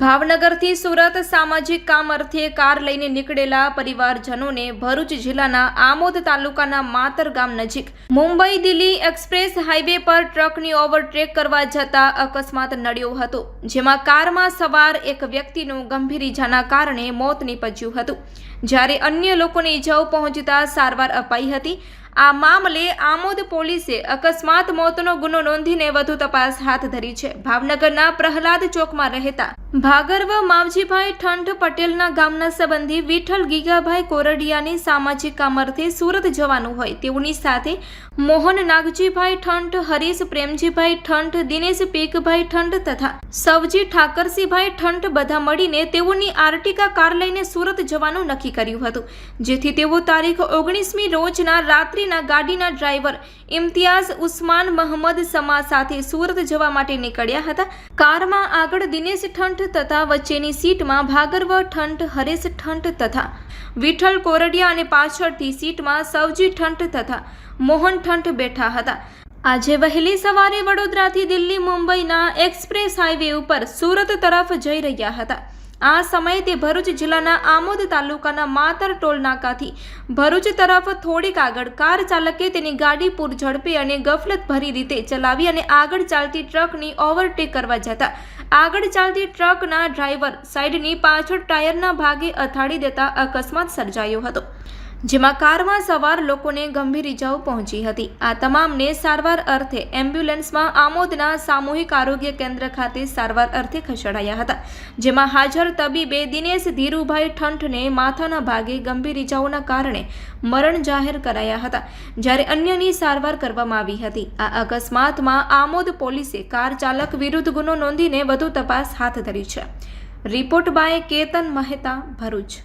ભાવનગરથી સુરત સામાજિક કામ અર્થે કાર લઈને નીકળેલા પરિવારજનોને ભરૂચ જિલ્લાના આમોદ તાલુકાના માતર ગામ નજીક મુંબઈ દિલ્હી એક્સપ્રેસ હાઈવે પર ટ્રકની ઓવરટેક કરવા જતા અકસ્માત નડ્યો હતો, જેમાં કારમાં સવાર એક વ્યક્તિનું ગંભીર ઈજાના કારણે મોત નીપજ્યું હતું. જ્યારે અન્ય લોકોને ઈજાઓ પહોંચતા સારવાર અપાઈ હતી આ મામલે આમોદ પોલીસે અકસ્માત મોતનો ગુનો નોંધીને વધુ તપાસ હાથ ધરી છે. ભાવનગરના પ્રહલાદ ચોકમાં રહેતા ભાગર્વ માવજીભાઈ ઠંઠ પટેલના ગામના સંબંધી વિઠ્ઠલ ગીગાભાઈ કોરડિયાની સામાજિક કામ અર્થે સુરત જવાનું હોય તેઓની સાથે મોહન નાગજીભાઈ ઠંઠ, હરીશ પ્રેમજીભાઈ ઠંઠ, દિનેશ પેકભાઈ ઠંઠ તથા સવજી ઠાકરસિંહભાઈ ઠંઠ બધા મળીને તેઓની આર્ટિકા કાર લઈને સુરત જવાનું નક્કી કર્યું હતું. જેથી તેઓ તારીખ ઓગણીસમી રોજના રાત્રિના ગાડીના ડ્રાઈવર ઇમ્તિયાઝ ઉસ્માન મહમદ સમા સાથે સુરત જવા માટે નીકળ્યા હતા. કારમાં આગળ દિનેશ ઠંઠ તથા વચ્ચેની સીટમાં ભાગર્વ ઠંઠ, હરેશ ઠંઠ તથા વિઠ્ઠલ કોરડિયા અને પાછળથી સીટમાં સવજી ઠંઠ તથા મોહન ઠંઠ બેઠા હતા. આજે વહેલી સવારે વડોદરાથી દિલ્હી મુંબઈના એક્સપ્રેસ હાઈવે ઉપર સુરત તરફ જઈ રહ્યા હતા. આ સમયે તે ભરૂચ જિલ્લાના આમોદ તાલુકાના માતર ટોલ નાકાથી ભરૂચ તરફ થોડીક આગળ કાર ચાલકે તેની ગાડી પૂર ઝડપે અને ગફલત ભરી રીતે ચલાવી અને આગળ ચાલતી ટ્રકની ઓવરટેક કરવા જતા આગળ ચાલતી ટ્રકના ડ્રાઈવર સાઈડની પાછળ ટાયરના ભાગે અથાડી દેતા અકસ્માત સર્જાયો હતો. જેમાં કારમાં સવાર લોકોને ગંભીર ઇજાઓ પહોંચી હતી. આ તમામને સારવાર અર્થે એમ્બ્યુલન્સમાં આમોદના સામૂહિક આરોગ્ય કેન્દ્ર ખાતે સારવાર અર્થે ખસેડાયા હતા, જેમાં હાજર તબીબે દિનેશ ધીરુભાઈ ઠંઠને માથાના ભાગે ગંભીર ઇજાઓના કારણે મરણ જાહેર કરાયા હતા, જ્યારે અન્યની સારવાર કરવામાં આવી હતી. આ અકસ્માતમાં આમોદ પોલીસે કાર ચાલક વિરુદ્ધ ગુનો નોંધીને વધુ તપાસ હાથ ધરી છે. Report by Ketan Mehta Bharuch.